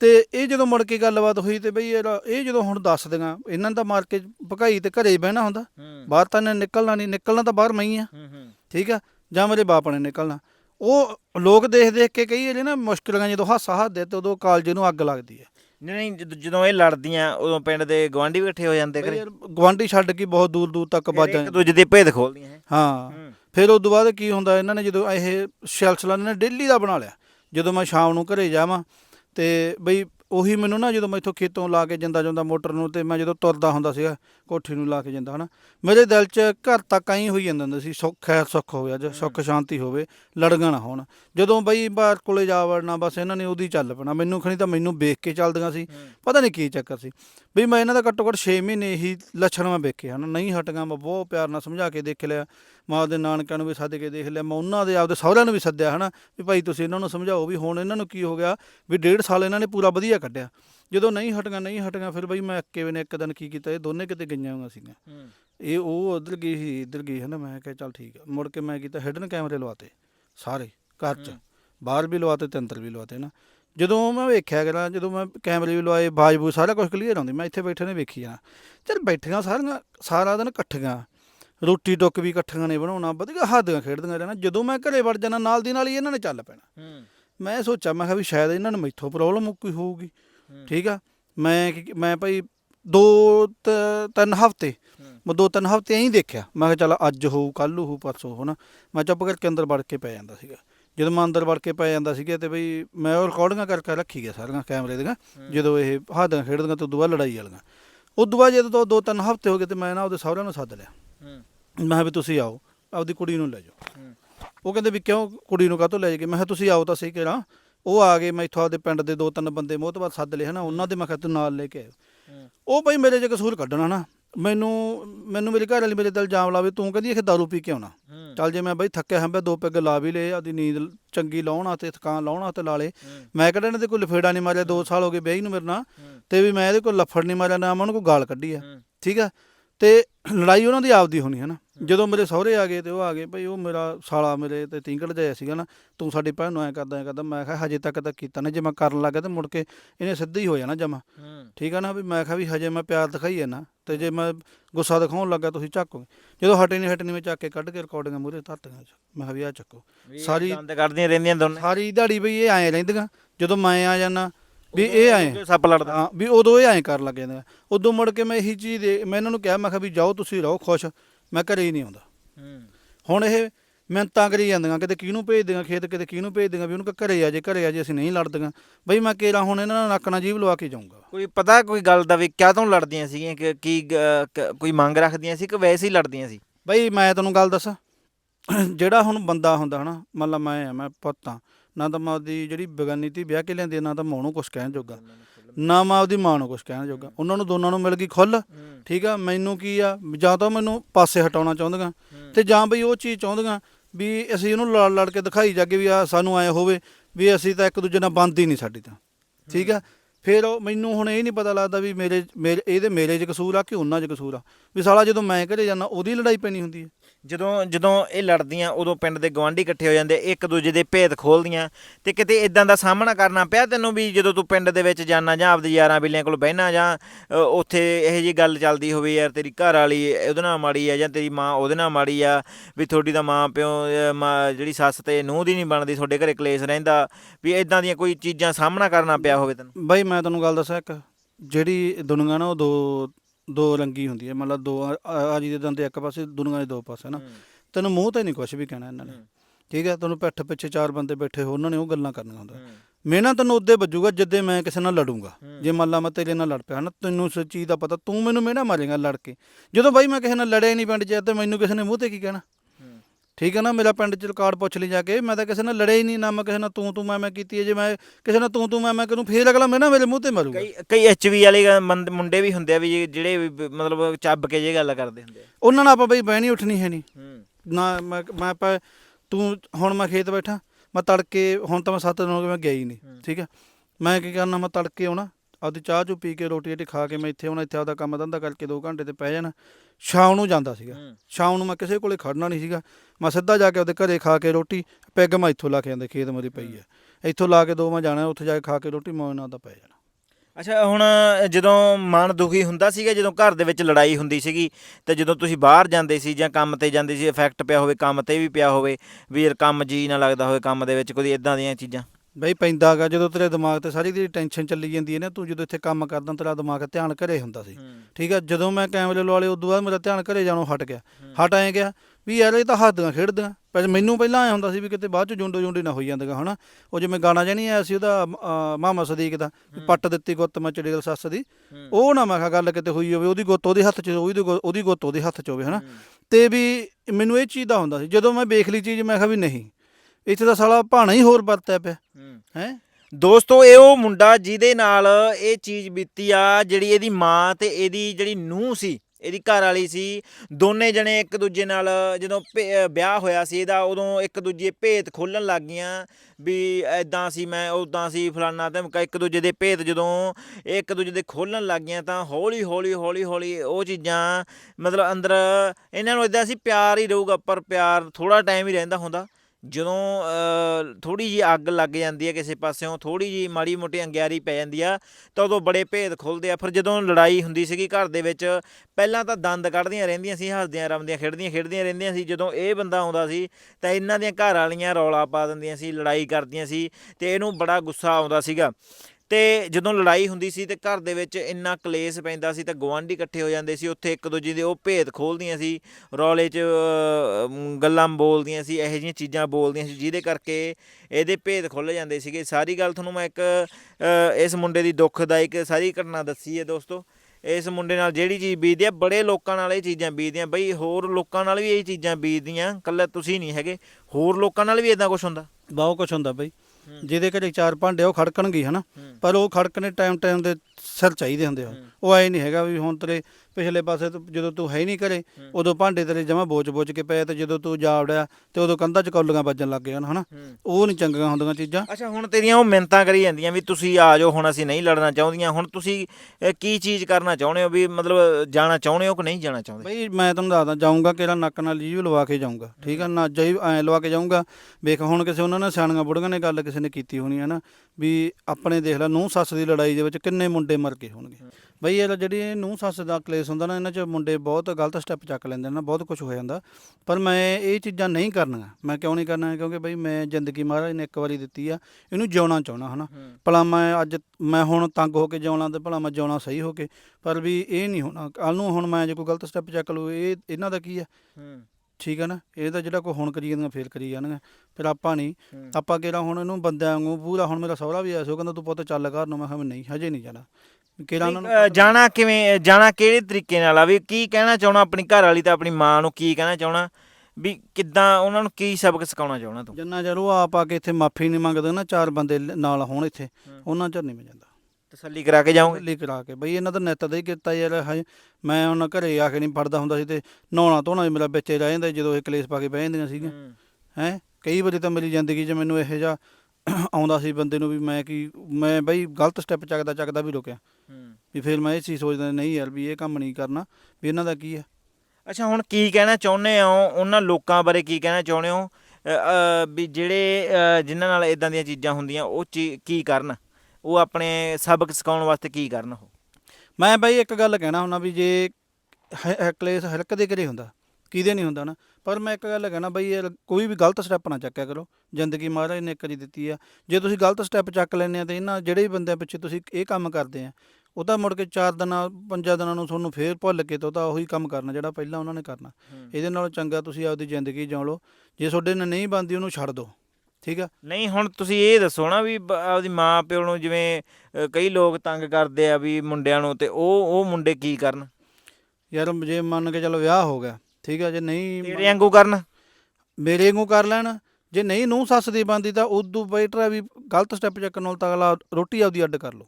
ਤੇ ਇਹ ਜਦੋਂ ਮੁੜ ਕੇ ਗੱਲਬਾਤ ਹੋਈ ਤੇ ਬਈ ਇਹ ਜਦੋਂ ਹੁਣ ਦੱਸ ਦਿਆਂ ਇਹਨਾਂ ਦਾ ਮਾਰ ਕੇ ਭਕਾਈ ਤੇ ਘਰੇ ਹੀ ਬਹਿਣਾ ਹੁੰਦਾ। ਬਾਹਰ ਤਾਂ ਨਿਕਲਣਾ ਨਹੀਂ ਨਿਕਲਣਾ ਤਾਂ ਬਾਹਰ ਮੈਂ ਹੀ ਆ। ਠੀਕ ਆ? ਜਾਂ ਮੇਰੇ ਬਾਪ ਨੇ ਨਿਕਲਣਾ। ਉਹ ਲੋਕ ਦੇਖ ਦੇਖ ਕੇ ਕਈ ਜਿਹੜੇ ਨਾ ਮੁਸ਼ਕਿਲਾਂ ਜਦੋਂ ਹਾਸਾ ਹੱਸਦੇ ਤੇ ਉਦੋਂ ਕਾਲਜ ਨੂੰ ਅੱਗ ਲੱਗਦੀ ਹੈ। ਨਹੀਂ ਨਹੀਂ ਜਦ- ਜਦੋਂ ਇਹ ਲੜਦੀਆਂ ਉਦੋਂ ਪਿੰਡ ਦੇ ਗਵਾਂਢੀ ਵੀ ਇਕੱਠੇ ਹੋ ਜਾਂਦੇ ਕਰੇ ਗਵਾਂਢੀ ਛੱਡ ਕੇ ਬਹੁਤ ਦੂਰ ਦੂਰ ਤੱਕ ਬਾਜਾਂ ਇੱਕ ਦੂਜੇ ਦੇ ਭੇਦ ਖੋਲਦੀਆਂ ਹੈ। ਹਾਂ। ਫਿਰ ਉਸ ਤੋਂ ਬਾਅਦ ਕੀ ਹੁੰਦਾ ਇਹਨਾਂ ਨੇ ਜਦੋਂ ਇਹ ਸਿਲਸਿਲਾ ਇਹਨਾਂ ਨੇ ਡੇਲੀ ਦਾ ਬਣਾ ਲਿਆ। ਜਦੋਂ ਮੈਂ ਸ਼ਾਮ ਨੂੰ ਘਰੇ ਜਾਵਾਂ ਤੇ ਬਈ ਉਹੀ ਮੈਨੂੰ ਨਾ ਜਦੋਂ ਮੈਂ ਇੱਥੋਂ ਖੇਤੋਂ ਲਾ ਕੇ ਜਾਂਦਾ ਜਾਂਦਾ ਮੋਟਰ ਨੂੰ ਤੇ ਮੈਂ ਜਦੋਂ ਤੁਰਦਾ ਹੁੰਦਾ ਸੀਗਾ ਕੋਠੀ ਨੂੰ ਲਾ ਕੇ ਜਾਂਦਾ ਹਨਾ ਮੇਰੇ ਦਿਲ 'ਚ ਘਰ ਤੱਕ ਆਈ ਹੋਈ ਜਾਂਦਾ ਹੁੰਦਾ ਸੀ ਸੁੱਖ ਖੈਰ ਸੁੱਖ ਹੋਵੇ ਅੱਜ ਸੁੱਖ ਸ਼ਾਂਤੀ ਹੋਵੇ ਲੜਗਾ ਨਾ ਹੋਣ। ਜਦੋਂ ਬਈ ਬਾਹਰ ਕੋਲੇ ਜਾ ਵੜਨਾ ਬਸ ਇਹਨਾਂ ਨੇ ਉਹਦੀ ਚੱਲ ਪੈਣਾ ਮੈਨੂੰ ਖਣੀ ਤਾਂ ਮੈਨੂੰ ਵੇਖ ਕੇ ਚੱਲਦੀਆਂ ਸੀ ਪਤਾ ਨਹੀਂ ਕੀ ਚੱਕਰ ਸੀ। ਵੀ ਮੈਂ ਇਹਨਾਂ ਦਾ ਘੱਟੋ ਘੱਟ 6 ਮਹੀਨੇ ਹੀ ਲੱਛਣ ਮੈਂ ਵੇਖੇ ਹਨ ਨਹੀਂ ਹਟੀਆਂ ਮੈਂ ਬਹੁਤ ਪਿਆਰ ਨਾਲ ਸਮਝਾ ਕੇ ਦੇਖ ਲਿਆ ਮਾਂ ਦੇ ਨਾਨਕਿਆਂ ਨੂੰ ਵੀ ਸੱਦ ਕੇ ਦੇਖ ਲਿਆ ਮੈਂ ਉਹਨਾਂ ਦੇ ਆਪਦੇ ਸਹੁਰਿਆਂ ਨੂੰ ਵੀ ਸੱਦਿਆ ਹਨਾ ਵੀ ਭਾਈ ਤੁਸੀਂ ਇਹਨਾਂ ਨੂੰ ਸਮਝਾਓ ਵੀ ਹੁਣ ਇਹਨਾਂ ਨੂੰ ਕੀ ਹੋ ਗਿਆ ਵੀ ਡੇਢ ਸਾਲ ਇਹਨਾਂ ਨੇ ਪੂਰਾ ਵਧੀਆ ਕੱਢਿਆ। ਜਦੋਂ ਨਹੀਂ ਹਟੀਆਂ ਨਹੀਂ ਹਟੀਆਂ ਫਿਰ ਬਈ ਮੈਂ ਅੱਕੇ ਵੇ ਨੇ ਇੱਕ ਦਿਨ ਕੀ ਕੀਤਾ ਇਹ ਦੋਨੇ ਕਿਤੇ ਗਈਆਂ ਹੋਈਆਂ ਸੀਗੀਆਂ। ਇਹ ਉਹ ਉਧਰ ਗਈ ਸੀ ਇੱਧਰ ਗਈ ਹਨਾ ਮੈਂ ਕਿਹਾ ਚੱਲ ਠੀਕ ਆ। ਮੁੜ ਕੇ ਮੈਂ ਕੀਤਾ ਹਿਡਨ ਕੈਮਰੇ ਲਵਾਤੇ ਸਾਰੇ ਘਰ 'ਚ। ਬਾਹਰ ਵੀ ਲਵਾਤੇ ਤੇ ਅੰਦਰ ਵੀ ਲਵਾਤੇ ਨਾ। ਜਦੋਂ ਮੈਂ ਵੇਖਿਆ ਕਰਾਂ ਜਦੋਂ ਮੈਂ ਕੈਮਰੇ ਵੀ ਲਵਾਏ ਬਾਜਬੂ ਸਾਰਾ ਕੁਝ ਕਲੀਅਰ ਆਉਂਦੀ ਮੈਂ ਇੱਥੇ ਬੈਠੇ ਨੇ ਵੇਖੀ ਜਾਣਾ। ਚਲ ਬੈਠੀਆਂ ਸਾਰੀਆਂ ਸਾਰਾ ਦਿਨ ਇਕੱਠੀਆਂ। ਰੋਟੀ ਟੁੱਕ ਵੀ ਇਕੱਠੀਆਂ ਨੇ ਬਣਾਉਣਾ ਵਧੀਆ ਹੱਦੀਆਂ ਖੇਡਦੀਆਂ ਰਹਿਣਾ। ਜਦੋਂ ਮੈਂ ਘਰੇ ਵੜ ਜਾਣਾ ਨਾਲ ਦੀ ਨਾਲ ਹੀ ਇਹਨਾਂ ਨੇ ਚੱਲ ਪੈਣਾ। ਮੈਂ ਸੋਚਿਆ ਮੈਂ ਕਿਹਾ ਵੀ ਸ਼ਾਇਦ ਇਹਨਾਂ ਨੂੰ ਮੈਥੋਂ ਪ੍ਰੋਬਲਮ ਕੋਈ ਹੋਊਗੀ। ਠੀਕ ਆ? ਮੈਂ ਮੈਂ ਭਾਈ ਦੋ ਤਿੰਨ ਹਫ਼ਤੇ ਮੈਂ ਦੋ ਤਿੰਨ ਹਫ਼ਤੇ ਐਂ ਦੇਖਿਆ। ਮੈਂ ਕਿਹਾ ਚੱਲ ਅੱਜ ਹੋਊ ਕੱਲ ਹੋਊ ਪਰਸੋਂ ਹੋਣਾ ਮੈਂ ਚੁੱਪ ਕਰਕੇ ਅੰਦਰ ਵੜ ਕੇ ਪੈ ਜਾਂਦਾ ਸੀਗਾ। ਜਦੋਂ ਮੈਂ ਅੰਦਰ ਵੜ ਕੇ ਪੈ ਜਾਂਦਾ ਸੀਗਾ ਤੇ ਬਈ ਮੈਂ ਉਹ ਰਿਕਾਰਡਿੰਗਾਂ ਕਰਕੇ ਰੱਖੀ ਗਿਆ ਸਾਰੀਆਂ ਕੈਮਰੇ ਦੀਆਂ ਜਦੋਂ ਇਹ ਹੱਦਾਂ ਖੇਡਦੀਆਂ ਤੋਂ ਦੁਆ ਲੜਾਈ ਵਾਲੀਆਂ। ਉਸ ਤੋਂ ਬਾਅਦ ਜਦੋਂ ਦੋ ਤਿੰਨ ਹਫ਼ਤੇ ਹੋ ਗਏ ਤੇ ਮੈਂ ਨਾ ਉਹਦੇ ਸਹੁਰਿਆਂ ਨੂੰ ਸੱਦ ਲਿਆ। ਮੈਂ ਕਿਹਾ ਵੀ ਤੁਸੀਂ ਆਓ ਆਪਦੀ ਕੁੜੀ ਨੂੰ ਲੈ ਜਾਓ। ਉਹ ਕਹਿੰਦੇ ਵੀ ਕਿਉਂ ਕੁੜੀ ਨੂੰ ਕਾਹਤੋਂ ਲੈ ਗਏ ਮੈਂ ਕਿਹਾ ਤੁਸੀਂ ਆਓ ਤਾਂ ਸਹੀ ਕਿਹੜਾ? ਉਹ ਆ ਗਏ ਮੈਂ ਇੱਥੋਂ ਆਪਦੇ ਪਿੰਡ ਦੇ ਦੋ ਤਿੰਨ ਬੰਦੇ ਮੋਹਤਬਾਰ ਸੱਦ ਲਏ ਹਨਾ ਉਹਨਾਂ ਦੇ ਮੈਂ ਕਿਹਾ ਤੂੰ ਨਾਲ ਲੈ ਕੇ ਆਇਓ। ਉਹ ਭਾਈ ਮੇਰੇ ਜੇ ਕਸੂਰ ਕੱਢਣਾ ਨਾ ਮੈਨੂੰ ਮੈਨੂੰ ਮੇਰੀ ਘਰ ਵਾਲੀ ਮੇਰੇ ਤੇ ਇਲਜ਼ਾਮ ਲਾਵੇ ਤੂੰ ਕਹਿੰਦੀ ਇਹ ਦਾਰੂ ਪੀ ਕੇ ਆਉਣਾ। ਚੱਲ ਜੇ ਮੈਂ ਬਈ ਥੱਕਿਆ ਹਾਂ ਦੋ ਪੈਗ ਲਾ ਵੀ ਲਏ ਆਦੀ ਨੀਂਦ ਚੰਗੀ ਲਾਉਣਾ ਤੇ ਥਕਾਨ ਲਾਉਣਾ ਤੇ ਲਾ ਲੇ ਮੈਂ ਕਿਹੜਾ ਇਹਨਾਂ ਦੇ ਕੋਈ ਲਫੇੜਾ ਨਹੀਂ ਮਾਰਿਆ 2 ਸਾਲ ਹੋ ਗਏ ਵਿਆਹੀ ਨੂੰ ਮੇਰੇ ਨਾਲ ਤੇ ਵੀ ਮੈਂ ਇਹਦੇ ਕੋਲ ਲਫੜ ਨਹੀਂ ਮਾਰਿਆ ਨਾ ਮੈਂ ਉਹਨੂੰ ਕੋਈ ਗਾਲ ਕੱਢੀ ਆ। ਠੀਕ ਆ? ਤੇ ਲੜਾਈ ਉਹਨਾਂ ਦੀ ਆਪਦੀ ਹੋਣੀ ਹੈ ਨਾ ਜਦੋਂ ਮੇਰੇ ਸਹੁਰੇ ਆ ਗਏ ਤੇ ਉਹ ਆ ਗਏ ਭਈ ਉਹ ਮੇਰਾ ਸਾਲਾ ਮੇਰੇ ਤੇ ਤਿੰਕੜ ਜਾਇਆ ਸੀਗਾ ਨਾ ਤੂੰ ਸਾਡੀ ਭੈਣ ਨੂੰ ਐ ਕਰਦਾ ਐ ਕਰਦਾ। ਮੈਂ ਕਿਹਾ ਹਜੇ ਤੱਕ ਤਾਂ ਕੀਤਾ ਨਾ ਜੇ ਮੈਂ ਕਰਨ ਲੱਗਾ ਤੇ ਮੁੜ ਕੇ ਇਹਨੇ ਸਿੱਧਾ ਹੀ ਹੋ ਜਾਣਾ ਜਮਾ। ਠੀਕ ਆ ਨਾ ਵੀ ਮੈਂ ਕਿਹਾ ਵੀ ਹਜੇ ਮੈਂ ਪਿਆਰ ਦਿਖਾਈ ਹੈ ਨਾ ਤੇ ਜੇ ਮੈਂ ਗੁੱਸਾ ਦਿਖਾਉਣ ਲੱਗਾ ਤੁਸੀਂ ਚੱਕੋਗੇ। ਜਦੋਂ ਹਟੇ ਨਹੀਂ ਹਟਣੀ ਮੈਂ ਚੱਕ ਕੇ ਕੱਢ ਕੇ ਰਿਕਾਰਡਿੰਗਾਂ ਮੂਰੇ ਧਰਤੀਆਂ ਮੈਂ ਕਿਹਾ ਵੀ ਆ ਚੱਕੋ। ਸਾਰੀ ਦੰਦ ਕੱਢਦੀਆਂ ਰਹਿੰਦੀਆਂ ਦੋਨੇ। ਸਾਰੀ ਦਿਹਾੜੀ ਬਈ ਇਹ ਐਂ ਰਹਿੰਦੀਆਂ ਜਦੋਂ ਮੈਂ ਆ ਜਾਣਾ ਵੀ ਇਹ ਐਂ ਸੱਪ ਲੜਦਾ। ਹਾਂ ਵੀ ਉਦੋਂ ਇਹ ਐਂ ਕਰਨ ਲੱਗ ਜਾਂਦੇ ਆ ਉਦੋਂ ਮੁੜ ਕੇ ਮੈਂ ਇਹੀ ਚੀਜ਼ ਦੇ ਮੈਂ ਇਹਨਾਂ ਨੂੰ ਕਿਹਾ ਮੈਂ ਕਿਹਾ ਵੀ ਜਾਓ ਤੁਸੀਂ ਰਹੋ ਖੁਸ਼। ਮੈਂ ਘਰੇ ਹੀ ਨਹੀਂ ਆਉਂਦਾ। ਹੁਣ ਇਹ ਮਿਹਨਤਾਂ ਕਰੀ ਜਾਂਦੀਆਂ ਕਿਤੇ ਕਿਹਨੂੰ ਭੇਜ ਦਿਆਂ ਖੇਤ ਕਿਤੇ ਕਿਹਨੂੰ ਭੇਜ ਦਿਆਂ ਵੀ ਉਹਨੂੰ ਕਹ ਘਰੇ ਆ ਜੇ ਘਰੇ ਆ ਜੇ ਅਸੀਂ ਨਹੀਂ ਲੜਦੀਆਂ। ਬਈ ਮੈਂ ਕੇਰਾ ਹੁਣ ਇਹਨਾਂ ਨਾਲ ਨੱਕ ਨਾਲ ਜੀਭ ਲਵਾ ਕੇ ਜਾਊਂਗਾ। ਕੋਈ ਪਤਾ ਕੋਈ ਗੱਲ ਦਾ ਵੀ ਕਿਆ ਤੋਂ ਲੜਦੀਆਂ ਸੀਗੀਆਂ ਕਿ ਕੀ ਗ- ਕ- ਕੋਈ ਮੰਗ ਰੱਖਦੀਆਂ ਸੀ ਕਿ ਵੈਸੇ ਹੀ ਲੜਦੀਆਂ ਸੀ? ਬਈ ਮੈਂ ਤੈਨੂੰ ਗੱਲ ਦੱਸਾਂ। ਜਿਹੜਾ ਹੁਣ ਬੰਦਾ ਹੁੰਦਾ ਹਨਾ ਮੰਨ ਲਾ ਮੈਂ ਆ ਮੈਂ ਪੁੱਤ ਆ। ਨਾ ਤਾਂ ਮੈਂ ਉਹਦੀ ਜਿਹੜੀ ਬੇਗਾਨੀ ਧੀ ਵਿਆਹ ਕੇ ਲਿਆਂਦੀ ਆ, ਨਾ ਤਾਂ ਮੈਂ ਉਹਨੂੰ ਕੁਝ ਕਹਿਣ ਜੋਗਾ। ਨਾ ਮੈਂ ਉਹਦੀ ਮਾਂ ਨੂੰ ਕੁਝ ਕਹਿਣ ਜੋਗਾ। ਉਹਨਾਂ ਨੂੰ ਦੋਨਾਂ ਨੂੰ ਮਿਲ ਗਈ ਖੁੱਲ ਠੀਕ ਆ? ਮੈਨੂੰ ਕੀ ਆ? ਜਾਂ ਤਾਂ ਮੈਨੂੰ ਪਾਸੇ ਹਟਾਉਣਾ ਚਾਹੁੰਦੀਆਂ ਤੇ ਜਾਂ ਬਈ ਉਹ ਚੀਜ਼ ਚਾਹੁੰਦੀਆਂ ਵੀ ਅਸੀਂ ਉਹਨੂੰ ਲੜ ਲੜ ਕੇ ਦਿਖਾਈ ਜਾਗੇ ਵੀ ਆ ਸਾਨੂੰ ਐ ਹੋਵੇ ਵੀ ਅਸੀਂ ਤਾਂ ਇੱਕ ਦੂਜੇ ਨਾਲ ਬੰਦ ਨਹੀਂ ਸਾਡੀ ਤਾਂ ਠੀਕ ਆ? ਫਿਰ ਉਹ ਮੈਨੂੰ ਹੁਣ ਇਹ ਨਹੀਂ ਪਤਾ ਲੱਗਦਾ ਵੀ ਮੇਰੇ ਮੇਰੇ ਇਹਦੇ ਮੇਰੇ 'ਚ ਕਸੂਰ ਆ ਕਿ ਉਹਨਾਂ 'ਚ ਕਸੂਰ ਆ? ਵੀ ਸਾਲਾ ਜਦੋਂ ਮੈਂ ਘਰੇ ਜਾਂਦਾ ਉਹਦੀ ਲੜਾਈ ਪੈਣੀ ਹੁੰਦੀ ਹੈ ਜਦੋਂ ਜਦੋਂ ਇਹ ਲੜਦੀਆਂ, ਉਦੋਂ ਪਿੰਡ ਦੇ ਗਵਾਂਢੀ ਇਕੱਠੇ ਹੋ ਜਾਂਦੇ, ਇੱਕ ਦੂਜੇ ਦੇ ਭੇਦ ਖੋਲਦੀਆਂ, ਤੇ ਕਿਤੇ ਇਦਾਂ ਦਾ ਸਾਹਮਣਾ ਕਰਨਾ ਪਿਆ ਤੈਨੂੰ ਵੀ ਜਦੋਂ ਤੂੰ ਪਿੰਡ ਦੇ ਵਿੱਚ ਜਾਣਾ ਜਾਂ ਆਪਦੇ ਯਾਰਾਂ ਬੇਲੀਆਂ ਕੋਲ ਬਹਿਣਾ ਜਾਂ ਉੱਥੇ ਇਹੋ ਜੀ ਗੱਲ ਚੱਲਦੀ ਹੋਵੇ ਯਾਰ ਤੇਰੀ ਘਰ ਵਾਲੀ ਉਹਦੇ ਨਾਲ ਮਾੜੀ ਆ ਜਾਂ ਤੇਰੀ ਮਾਂ ਉਹਦੇ ਨਾਲ ਮਾੜੀ ਆ, ਵੀ ਤੁਹਾਡੀ ਦਾ ਮਾਂ ਪਿਓ ਮਾਂ ਜਿਹੜੀ ਸੱਸ ਤੇ ਨੂੰਹ ਦੀ ਨਹੀਂ ਬਣਦੀ, ਤੁਹਾਡੇ ਘਰੇ ਕਲੇਸ਼ ਰਹਿੰਦਾ, ਵੀ ਇਦਾਂ ਦੀਆਂ ਕੋਈ ਚੀਜ਼ਾਂ ਸਾਹਮਣਾ ਕਰਨਾ ਪਿਆ ਹੋਵੇ ਤੈਨੂੰ? ਬਾਈ ਮੈਂ ਤੈਨੂੰ ਗੱਲ ਦੱਸਾਂ ਇੱਕ, ਜਿਹੜੀ ਦੁਨੀਆ ਨਾ ਉਹ ਦੋ ਦੋ ਰੰਗੀ ਹੁੰਦੀ ਹੈ ਮਤਲਬ ਦੋ ਆ ਜੀ ਦੇ ਦੰਦ ਇੱਕ ਪਾਸੇ ਦੁਨੀਆ ਦੇ ਦੋ ਪਾਸੇ ਨਾ। ਤੈਨੂੰ ਮੂੰਹ ਤੇ ਨਹੀਂ ਕੁਝ ਵੀ ਕਹਿਣਾ ਇਹਨਾਂ ਨੇ। ਠੀਕ ਹੈ ਤੈਨੂੰ ਪਿੱਠ ਪਿੱਛੇ ਚਾਰ ਬੰਦੇ ਬੈਠੇ ਹੋ ਉਹਨਾਂ ਨੇ ਉਹ ਗੱਲਾਂ ਕਰਨੀਆਂ ਹੁੰਦਾ ਮੇਨਾ ਤੈਨੂੰ ਉਦੋਂ ਵੱਜੂਗਾ ਜਿੱਦੇ ਮੈਂ ਕਿਸੇ ਨਾਲ ਲੜੂੰਗਾ। ਜੇ ਮੰਨ ਲਾ ਮੈਂ ਤੇਰੇ ਨਾਲ ਲੜ ਪਿਆ ਨਾ ਤੈਨੂੰ ਉਸ ਚੀਜ਼ ਦਾ ਪਤਾ ਤੂੰ ਮੈਨੂੰ ਮੇਨਾ ਮਾਰੇਗਾ ਲੜ ਕੇ। ਜਦੋਂ ਬਾਈ ਮੈਂ ਕਿਸੇ ਨਾਲ ਲੜਿਆ ਹੀ ਨਹੀਂ ਪਿੰਡ 'ਚ ਤੇ ਮੈਨੂੰ ਕਿਸੇ ਨੇ ਮੂੰਹ ਤੇ ਕੀ ਕਹਿਣਾ? ਠੀਕ ਹੈ ਨਾ ਮੇਰਾ ਪਿੰਡ 'ਚ ਰਿਕਾਰਡ ਪੁੱਛ ਲਈ ਜਾ ਕੇ ਮੈਂ ਤਾਂ ਕਿਸੇ ਨਾਲ ਲੜਿਆ ਹੀ ਨਹੀਂ ਨਾ ਮੈਂ ਕਿਸੇ ਨਾਲ ਤੂੰ ਤੂੰ ਮੈਂ ਮੈਂ ਕੀਤੀ ਹੈ ਜੇ ਮੈਂ ਕਿਸੇ ਨਾਲ ਤੂੰ ਤੂੰ ਮੈਂ ਮੈਂ ਕਰੂੰ ਫੇਰ ਅਗਲਾ ਮੇਨਾ ਮੇਰੇ ਮੂੰਹ ਤੇ ਮਾਰੂਗਾ। ਕਈ ਕਈ ਐਚਵੀ ਵਾਲੇ ਮੰਦ- ਮੁੰਡੇ ਵੀ ਹੁੰਦੇ ਆ ਵੀ ਜਿਹੜੇ ਵੀ ਮਤਲਬ ਚੱਬ ਕੇ ਜੇ ਗੱਲ ਕਰਦੇ ਹੁੰਦੇ ਆ। ਉਹਨਾਂ ਨਾਲ ਆਪਾਂ ਬਈ ਬਹਿਣੀ ਉੱਠਣੀ ਹੈ ਨਹੀਂ। ਹੂੰ। ਨਾ ਮੈਂ ਮੈਂ ਆਪਾਂ ਤੂੰ ਹੁਣ ਮੈਂ ਖੇਤ ਬੈਠਾ ਮੈਂ ਤੜਕੇ ਹੁਣ ਤਾਂ ਮੈਂ ਸੱਤ ਦਿਨ ਹੋ ਗਏ ਮੈਂ ਗਿਆ ਹੀ ਨਹੀਂ ਠੀਕ ਹੈ। ਮੈਂ ਕੀ ਕਰਨਾ ਮੈਂ ਤੜਕੇ ਆਉਣਾ ਆਪਦੀ ਚਾਹ ਚੂ ਪੀ ਕੇ ਰੋਟੀ ਰੋਟੀ ਖਾ ਕੇ ਮੈਂ ਇੱਥੇ ਆਉਣਾ ਇੱਥੇ ਆਪਦਾ ਕੰਮ ਧੰਦਾ ਕਰਕੇ 2 ਘੰਟੇ ਤੇ ਪੈ ਜਾਣਾ। ਸ਼ਾਮ ਨੂੰ ਜਾਂਦਾ ਸੀਗਾ। ਸ਼ਾਮ ਨੂੰ ਮੈਂ ਕਿਸੇ ਕੋਲੇ ਖੜਨਾ ਨਹੀਂ ਸੀਗਾ। ਮੈਂ ਸਿੱਧਾ ਜਾ ਕੇ ਉਹਦੇ ਘਰੇ ਖਾ ਕੇ ਰੋਟੀ ਪੈਗ ਮੈਂ ਇੱਥੋਂ ਲਾ ਕੇ ਆਂਦੇ ਖੇਤ ਮੇਰੀ ਪਈ ਹੈ। ਇੱਥੋਂ ਲਾ ਕੇ ਦੋ ਮੈਂ ਜਾਣਾ ਉੱਥੇ ਜਾ ਕੇ ਖਾ ਕੇ ਰੋਟੀ ਮੈਂ ਉਹਨਾਂ ਦਾ ਪੈ ਜਾਣਾ। ਅੱਛਾ ਹੁਣ ਜਦੋਂ ਮਨ ਦੁਖੀ ਹੁੰਦਾ ਸੀਗਾ ਜਦੋਂ ਘਰ ਦੇ ਵਿੱਚ ਲੜਾਈ ਹੁੰਦੀ ਸੀਗੀ ਤੇ ਜਦੋਂ ਤੁਸੀਂ ਬਾਹਰ ਜਾਂਦੇ ਸੀ ਜਾਂ ਕੰਮ ਤੇ ਜਾਂਦੇ ਸੀ ਇਫੈਕਟ ਪਿਆ ਹੋਵੇ ਕੰਮ ਤੇ ਵੀ ਪਿਆ ਹੋਵੇ ਵੀ ਯਾਰ ਕੰਮ ਜੀ ਨਾ ਲੱਗਦਾ ਹੋਵੇ ਕੰਮ ਦੇ ਵਿੱਚ ਕੋਈ ਇਦਾਂ ਦੀਆਂ ਚੀਜ਼ਾਂ? ਬਈ ਪੈਂਦਾਗਾ ਜਦੋਂ ਤੇਰੇ ਦਿਮਾਗ ਤੇ ਸਾਰੀ ਦੀ ਟੈਨਸ਼ਨ ਚੱਲੀ ਜਾਂਦੀ ਹੈ ਨਾ ਤੂੰ ਜਦੋਂ ਇੱਥੇ ਕੰਮ ਕਰਦਾ ਤੇਰਾ ਦਿਮਾਗ ਧਿਆਨ ਘਰੇ ਹੁੰਦਾ ਸੀ। ਠੀਕ ਹੈ ਜਦੋਂ ਮੈਂ ਕੈਮਰੇ ਲਵਾ ਲਏ ਉਦੋਂ ਬਾਅਦ ਮੇਰਾ ਧਿਆਨ ਘਰੇ ਜਾਣੋਂ ਹਟ ਗਿਆ। ਹਟ ਆਏ ਗਿਆ ਵੀ ਯਾਰ ਇਹ ਤਾਂ ਹੱਸਦੀਆਂ ਖੇਡਦੀਆਂ। ਪਰ ਮੈਨੂੰ ਪਹਿਲਾਂ ਆਇਆ ਹੁੰਦਾ ਸੀ ਵੀ ਕਿਤੇ ਬਾਅਦ ਚ ਜੁੰਡੋ ਜੁੰਡੀ ਨਾ ਹੋਈ ਜਾਂਦੀਆਂ ਹਨਾ। ਉਹ ਜਿਵੇਂ ਗਾਣਾ ਜਿਹਾ ਨਹੀਂ ਆਇਆ ਸੀ ਉਹਦਾ ਮਾਮਾ ਸਦੀਕ ਦਾ ਪੱਟ ਦਿੱਤੀ ਗੁੱਤ ਮੈਂ ਚੜੇਲ ਸੱਸ ਦੀ। ਉਹ ਨਾ ਮੈਂ ਕਿਹਾ ਗੱਲ ਕਿਤੇ ਹੋਈ ਹੋਵੇ ਉਹਦੀ ਗੁੱਤ ਉਹਦੇ ਹੱਥ 'ਚ ਉਹਦੀ ਉਹਦੀ ਗੁੱਤ ਉਹਦੇ ਹੱਥ 'ਚ ਹੋਵੇ ਹਨਾ। ਤੇ ਵੀ ਮੈਨੂੰ ਇਹ ਚੀਜ਼ ਦਾ ਹੁੰਦਾ ਸੀ ਜਦੋਂ ਮੈਂ ਵੇਖ ਲਈ ਚੀਜ਼ ਮੈਂ ਕਿਹਾ ਵੀ ਨਹੀਂ। ਇੱਥੇ ਤਾਂ ਸਾਲਾ ਭਾਣਾ ਹੀ ਹੋਰ ਵਰਤਿਆ ਪਿਆ। ਹੈ। ਦੋਸਤੋ ਇਹ ਉਹ ਮੁੰਡਾ ਜਿਹਦੇ ਨਾਲ ਇਹ ਚੀਜ਼ ਬੀਤੀ ਆ ਜਿਹੜੀ ਇਹਦੀ ਮਾਂ ਤੇ ਇਹਦੀ ਜਿਹੜੀ ਨੂੰਹ ਸੀ ਇਹਦੀ ਘਰ ਵਾਲੀ ਸੀ ਦੋਨੇ ਜਣੇ ਇੱਕ ਦੂਜੇ ਨਾਲ ਜਦੋਂ ਵਿਆਹ ਹੋਇਆ ਸੀ ਇਹਦਾ ਉਦੋਂ ਇੱਕ ਦੂਜੇ ਭੇਤ ਖੋਲਣ ਲੱਗ ਗਈਆਂ ਵੀ ਐਦਾਂ ਸੀ ਮੈਂ ਉਦਾਂ ਸੀ ਫਲਾਨਾ ਧਮਕਾ। ਇੱਕ ਦੂਜੇ ਦੇ ਭੇਤ ਜਦੋਂ ਇੱਕ ਦੂਜੇ ਦੇ ਖੋਲਣ ਲੱਗ ਗਈਆਂ ਤਾਂ ਹੌਲੀ ਹੌਲੀ ਹੌਲੀ ਹੌਲੀ ਉਹ ਚੀਜ਼ਾਂ ਮਤਲਬ ਅੰਦਰ ਇਹਨਾਂ ਨੂੰ ਇਦਾਂ ਸੀ ਪਿਆਰ ਹੀ ਰਹੂਗਾ ਪਰ ਪਿਆਰ ਥੋੜਾ ਟਾਈਮ ਹੀ ਰਹਿੰਦਾ ਹੁੰਦਾ। ਜਦੋਂ ਥੋੜੀ ਜੀ ਅੱਗ ਲੱਗ ਜਾਂਦੀ ਹੈ ਕਿਸੇ ਪਾਸਿਓਂ ਥੋੜੀ ਜੀ ਮਾੜੀ ਮੋਟੀ ਅੰਗਿਆਰੀ ਪੈ ਜਾਂਦੀ ਆ, ਤਾਂ ਉਦੋਂ ਬੜੇ ਭੇਦ ਖੁੱਲਦੇ ਆ। ਫਿਰ ਜਦੋਂ ਲੜਾਈ ਹੁੰਦੀ ਸੀਗੀ ਘਰ ਦੇ ਵਿੱਚ, ਪਹਿਲਾਂ ਤਾਂ ਦੰਦ ਕੱਢਦੀਆਂ ਰਹਿੰਦੀਆਂ ਸੀ, ਹੱਸਦੀਆਂ ਰਮਦੀਆਂ, ਖੇਡਦੀਆਂ ਖੇਡਦੀਆਂ ਰਹਿੰਦੀਆਂ ਸੀ। ਜਦੋਂ ਇਹ ਬੰਦਾ ਆਉਂਦਾ ਸੀ, ਤਾਂ ਇਹਨਾਂ ਦੀਆਂ ਘਰ ਵਾਲੀਆਂ ਰੌਲਾ ਪਾ ਦਿੰਦੀਆਂ ਸੀ, ਲੜਾਈ ਕਰਦੀਆਂ ਸੀ, ਤੇ ਇਹਨੂੰ ਬੜਾ ਗੁੱਸਾ ਆਉਂਦਾ ਸੀਗਾ। ਤੇ ਜਦੋਂ ਲੜਾਈ ਹੁੰਦੀ ਸੀ ਤੇ ਘਰ ਦੇ ਵਿੱਚ ਇੰਨਾ ਕਲੇਸ਼ ਪੈਂਦਾ ਸੀ ਤਾਂ ਗਵਾਂਢੀ ਇਕੱਠੇ ਹੋ ਜਾਂਦੇ ਸੀ। ਉੱਥੇ ਇੱਕ ਦੂਜੇ ਦੇ ਉਹ ਭੇਦ ਖੋਲਦੀਆਂ ਸੀ, ਰੌਲੇ 'ਚ ਗੱਲਾਂ ਬੋਲਦੀਆਂ ਸੀ, ਇਹੋ ਜਿਹੀਆਂ ਚੀਜ਼ਾਂ ਬੋਲਦੀਆਂ ਸੀ, ਜਿਹਦੇ ਕਰਕੇ ਇਹਦੇ ਭੇਦ ਖੁੱਲ ਜਾਂਦੇ ਸੀਗੇ। ਸਾਰੀ ਗੱਲ ਤੁਹਾਨੂੰ ਮੈਂ ਇੱਕ ਇਸ ਮੁੰਡੇ ਦੀ ਦੁੱਖਦਾਇਕ ਸਾਰੀ ਘਟਨਾ ਦੱਸੀ ਹੈ ਦੋਸਤੋ। ਇਸ ਮੁੰਡੇ ਨਾਲ ਜਿਹੜੀ ਚੀਜ਼ ਬੀਤਦੀ ਆ, ਬੜੇ ਲੋਕਾਂ ਨਾਲ ਇਹ ਚੀਜ਼ਾਂ ਬੀਤਦੀਆਂ। ਬਈ ਹੋਰ ਲੋਕਾਂ ਨਾਲ ਵੀ ਇਹ ਚੀਜ਼ਾਂ ਬੀਤਦੀਆਂ, ਕੱਲਾ ਤੁਸੀਂ ਨਹੀਂ ਹੈਗੇ। ਹੋਰ ਲੋਕਾਂ ਨਾਲ ਵੀ ਇਦਾਂ ਕੁਝ ਹੁੰਦਾ? ਬਹੁਤ ਕੁਝ ਹੁੰਦਾ ਬਈ। ਜਿਹਦੇ ਘਰੇ ਚਾਰ ਭਾਂਡੇ ਆ, ਉਹ ਖੜਕਣਗੇ ਹਨਾ? ਪਰ ਉਹ ਖੜਕਣੇ ਟਾਈਮ ਟਾਈਮ ਦੇ ਸਿਰ ਚਾਹੀਦੇ ਹੁੰਦੇ ਆ। ਉਹ ਐ ਨਹੀਂ ਹੈਗਾ ਵੀ ਹੁਣ ਤੇਰੇ ਪਿਛਲੇ ਪਾਸੇ ਤੋਂ ਜਦੋਂ ਤੂੰ ਹੈ ਹੀ ਨਹੀਂ ਘਰੇ ਉਦੋਂ ਭਾਂਡੇ ਤੇਰੇ ਜਮਾ ਬੋਚ ਬੋਚ ਕੇ ਪਏ ਤੇ ਜਦੋਂ ਤੂੰ ਜਾ ਵੜਿਆ ਤੇ ਉਦੋਂ ਕੰਧਾਂ ਚ ਕੌਲੀਆਂ ਵੱਜਣ ਲੱਗ ਗਈਆਂ ਹਨਾ ਉਹ ਨਹੀਂ ਚੰਗੀਆਂ ਹੁੰਦੀਆਂ ਚੀਜ਼ਾਂ। ਅੱਛਾ ਹੁਣ ਤੇਰੀਆਂ ਉਹ ਮਿੰਤਾਂ ਕਰੀ ਜਾਂਦੀਆਂ ਵੀ ਤੁਸੀਂ ਆ ਜਾਓ ਹੁਣ ਅਸੀਂ ਨਹੀਂ ਲੜਨਾ ਚਾਹੁੰਦੀਆਂ। ਹੁਣ ਤੁਸੀਂ ਅਹ, ਕੀ ਚੀਜ਼ ਕਰਨਾ ਚਾਹੁੰਦੇ ਹੋ ਵੀ ਮਤਲਬ ਜਾਣਾ ਚਾਹੁੰਦੇ ਹੋ ਕਿ ਨਹੀਂ ਜਾਣਾ ਚਾਹੁੰਦੇ? ਬਈ ਮੈਂ ਤੁਹਾਨੂੰ ਦੱਸਦਾ ਜਾਊਂਗਾ ਕਿਹੜਾ ਨੱਕ ਨਾਲ ਲੀਵ ਲਵਾ ਕੇ ਜਾਊਂਗਾ ਠੀਕ ਆ? ਨਾ ਜਾਈ ਐ ਲਵਾ ਕੇ ਜਾਊਂਗਾ। ਵੇਖ ਹੁਣ ਕਿਸੇ ਉਹਨਾਂ ਨੇ ਸਿਆਣੀਆਂ ਬੁੜੀਆਂ ਨੇ ਗੱਲ ਕਿਸੇ ਨੇ ਕੀਤੀ ਹੋਣੀ ਹੈ ਨਾ ਵੀ ਆਪਣੇ ਦੇਖ ਲੈ ਨੂੰਹ ਸੱਸ ਦੀ ਲੜਾਈ ਦੇ ਵਿੱਚ ਕਿੰਨੇ ਮੁੰਡੇ ਮਰ ਗਏ ਹੋਣਗੇ। ਬਈ ਇਹ ਜਿਹੜੀ ਨੂੰਹ ਸੱਸ ਦਾ ਕਲੇਸ਼ ਹੁੰਦਾ ਨਾ ਇਹਨਾਂ 'ਚ ਮੁੰਡੇ ਬਹੁਤ ਗਲਤ ਸਟੈਪ ਚੱਕ ਲੈਂਦੇ ਨੇ ਨਾ ਬਹੁਤ ਕੁਝ ਹੋ ਜਾਂਦਾ। ਪਰ ਮੈਂ ਇਹ ਚੀਜ਼ਾਂ ਨਹੀਂ ਕਰਨੀਆਂ। ਮੈਂ ਕਿਉਂ ਨਹੀਂ ਕਰਨਾ ਕਿਉਂਕਿ ਬਈ ਮੈਂ ਜ਼ਿੰਦਗੀ ਮਹਾਰਾਜ ਨੇ ਇੱਕ ਵਾਰੀ ਦਿੱਤੀ ਆ ਇਹਨੂੰ ਜਿਉਣਾ ਚਾਹਣਾ ਹਨਾ। ਭਲਾ ਮੈਂ ਅੱਜ ਮੈਂ ਹੁਣ ਤੰਗ ਹੋ ਕੇ ਜਿਉਣਾ ਤੇ ਭਲਾ ਮੈਂ ਜਿਉਣਾ ਸਹੀ ਹੋ ਕੇ ਪਰ ਵੀ ਇਹ ਨਹੀਂ ਹੋਣਾ। ਕੱਲ ਨੂੰ ਹੁਣ ਮੈਂ ਜੇ ਕੋਈ ਗਲਤ ਸਟੈਪ ਚੱਕ ਲੂ ਇਹ ਇਹਨਾਂ ਦਾ ਕੀ ਆ? ਠੀਕ ਹੈ ਨਾ? ਇਹ ਤਾਂ ਜਿਹੜਾ ਕੋਈ ਹੁਣ ਕਰੀ ਜਾਂਦੀਆਂ ਫੇਰ ਕਰੀ ਜਾਣਗੇ ਫਿਰ ਆਪਾਂ ਨਹੀਂ। ਆਪਾਂ ਕਿਹੜਾ ਹੁਣ ਇਹਨੂੰ ਬੰਦਿਆਂ ਵਾਂਗੂ ਪੂਰਾ ਹੁਣ ਮੇਰਾ ਸਹੁਰਾ ਵੀ ਆਇਆ ਸੀ ਉਹ ਕਹਿੰਦਾ ਤੂੰ ਪੁੱਤ ਚੱਲ ਘਰ ਨੂੰ। ਮੈਂ ਕਿਹਾ ਨਹੀਂ ਹਜੇ ਨਹੀਂ ਜਾਣਾ ਕਿਹੜਾ ਉਹਨਾਂ ਨੂੰ ਅਹ, ਜਾਣਾ ਕਿਵੇਂ ਜਾਣਾ ਕਿਹੜੇ ਤਰੀਕੇ ਨਾਲ ਆ? ਵੀ ਕੀ ਕਹਿਣਾ ਚਾਹਣਾ ਆਪਣੀ ਘਰ ਵਾਲੀ ਤੇ ਆਪਣੀ ਮਾਂ ਨੂੰ? ਕੀ ਕਹਿਣਾ ਚਾਹਣਾ? ਵੀ ਕਿੱਦਾਂ ਉਹਨਾਂ ਨੂੰ ਕੀ ਸਬਕ ਸਿਖਾਉਣਾ ਚਾਹਣਾ ਤੂੰ? ਜਿੰਨਾ ਚਿਰ ਉਹ ਆਪ ਆ ਕੇ ਇੱਥੇ ਮਾਫੀ ਨਹੀਂ ਮੰਗਦੇ ਨਾ ਚਾਰ ਬੰਦੇ ਲ- ਨਾਲ ਹੋਣ ਇੱਥੇ ਉਹਨਾਂ ਚਿਰ ਨਹੀਂ ਮੈਂ ਜਾਂਦਾ ਤਸੱਲੀ ਕਰਾ ਕੇ ਜਾਓਗੇ? ਲਈ ਕਰਾ ਕੇ। ਬਈ ਇਹਨਾਂ ਦਾ ਨਿੱਤ ਦਾ ਹੀ ਕੀਤਾ ਯਾਰ ਹਜੇ ਮੈਂ ਉਹਨਾਂ ਘਰੇ ਆ ਕੇ ਨਹੀਂ ਪੜਦਾ ਹੁੰਦਾ ਸੀ ਤੇ ਨਹਾਉਣਾ ਧੋਣਾ ਵੀ ਮੇਰਾ ਵਿੱਚ ਰਹਿ ਜਾਂਦਾ ਸੀ ਜਦੋਂ ਇਹ ਕਲੇਸ਼ ਪਾ ਕੇ ਬਹਿ ਜਾਂਦੀਆਂ ਸੀਗੀਆਂ। ਹੈ। ਕਈ ਵਾਰੀ ਤਾਂ ਮੇਰੀ ਜ਼ਿੰਦਗੀ 'ਚ ਮੈਨੂੰ ਇਹੋ ਜਿਹਾ ਆਉਂਦਾ ਸੀ ਬੰਦੇ ਨੂੰ ਵੀ ਮੈਂ ਕੀ ਮੈਂ ਬਈ ਗਲਤ ਸਟੈਪ ਚੱਕਦਾ ਚੱਕਦਾ ਵੀ ਰੁਕਿਆ। ਵੀ ਫਿਰ ਮੈਂ ਇਹ ਚੀਜ਼ ਸੋਚਦਾ ਨਹੀਂ ਯਾਰ ਵੀ ਇਹ ਕੰਮ ਨਹੀਂ ਕਰਨਾ ਵੀ ਇਹਨਾਂ ਦਾ ਕੀ ਹੈ ਅੱਛਾ ਹੁਣ ਕੀ ਕਹਿਣਾ ਚਾਹੁੰਦੇ ਹੋ? ਉਹਨਾਂ ਲੋਕਾਂ ਬਾਰੇ ਕੀ ਕਹਿਣਾ ਚਾਹੁੰਦੇ ਹੋ? ਅ, ਵੀ ਜਿਹੜੇ ਅ, ਜਿਨ੍ਹਾਂ ਨਾਲ ਇਦਾਂ ਦੀਆਂ ਚੀਜ਼ਾਂ ਹੁੰਦੀਆਂ ਉਹ ਚੀ- ਕੀ ਕਰਨ? ਉਹ ਆਪਣੇ ਸਬਕ ਸਿਖਾਉਣ ਵਾਸਤੇ ਕੀ ਕਰਨ ਉਹ? ਮੈਂ ਬਈ ਇੱਕ ਗੱਲ ਕਹਿਣਾ ਹੁੰਦਾ ਵੀ ਜੇ ਹ- ਹ- ਕਲੇਸ਼ ਇੱਕ ਦੇ ਘਰੇ ਹੁੰਦਾ ਕਿਹਦੇ ਨਹੀਂ ਹੁੰਦਾ ਨਾ? ਪਰ ਮੈਂ ਇੱਕ ਗੱਲ ਕਹਿਣਾ ਬਈ ਇਹ ਕੋਈ ਵੀ ਗਲਤ ਸਟੈਪ ਨਾ ਚੱਕਿਆ ਕਰੋ। ਜ਼ਿੰਦਗੀ ਮਹਾਰਾਜ ਨੇ ਇੱਕ ਵਾਰੀ ਦਿੱਤੀ ਆ। ਜੇ ਤੁਸੀਂ ਗਲਤ ਸਟੈਪ ਚੱਕ ਲੈਂਦੇ ਆ ਤੇ ਇਹਨਾਂ ਜਿਹੜੇ ਵੀ ਬੰਦਿਆਂ ਪਿੱਛੇ ਤੁਸੀਂ ਇਹ ਕੰਮ ਕਰਦੇ ਆ ਉਹ ਤਾਂ ਮੁੜ ਕੇ 4 ਦਿਨਾਂ 5 ਦਿਨਾਂ ਨੂੰ ਤੁਹਾਨੂੰ ਫੇਰ ਭੁੱਲ ਕੇ ਤੇ ਉਹ ਤਾਂ ਉਹੀ ਕੰਮ ਕਰਨਾ ਜਿਹੜਾ ਪਹਿਲਾਂ ਉਹਨਾਂ ਨੇ ਕਰਨਾ। ਇਹਦੇ ਨਾਲੋਂ ਚੰਗਾ ਤੁਸੀਂ ਆਪਦੀ ਜ਼ਿੰਦਗੀ ਜਿਉ ਲਓ। ਜੇ ਤੁਹਾਡੇ ਨਾਲ ਨਹੀਂ ਬਣਦੀ ਉਹਨੂੰ ਛੱਡ ਦਿਓ ਠੀਕ ਆ? ਨਹੀਂ ਹੁਣ ਤੁਸੀਂ ਇਹ ਦੱਸੋ ਨਾ ਵੀ ਆਪਦੀ ਮਾਂ ਪਿਓ ਨੂੰ ਜਿਵੇਂ ਕਈ ਲੋਕ ਤੰਗ ਕਰਦੇ ਆ ਵੀ ਮੁੰਡਿਆਂ ਨੂੰ ਤੇ ਉਹ ਉਹ ਮੁੰਡੇ ਕੀ ਕਰਨ? ਯਾਰ ਜੇ ਮੰਨ ਕੇ ਚਲੋ ਵਿਆਹ ਹੋ ਗਿਆ ਠੀਕ ਆ? ਜੇ ਨਹੀਂ ਤੇਰੇ ਵਾਂਗੂ ਕਰਨ? ਮੇਰੇ ਨੂੰ ਕਰ ਲੈਣ। ਜੇ ਨਹੀਂ ਨੂੰ ਸੱਸ ਦੀ ਬੰਦੀ ਤਾਂ ਉਦੋਂ ਬੈਟਰ ਆ ਵੀ ਗਲਤ ਸਟੈਪ ਚੱਕਣ ਨਾਲ ਤਾਂ ਅਗਲਾ ਰੋਟੀ ਆਪਦੀ ਅੱਡ ਕਰ ਲਓ।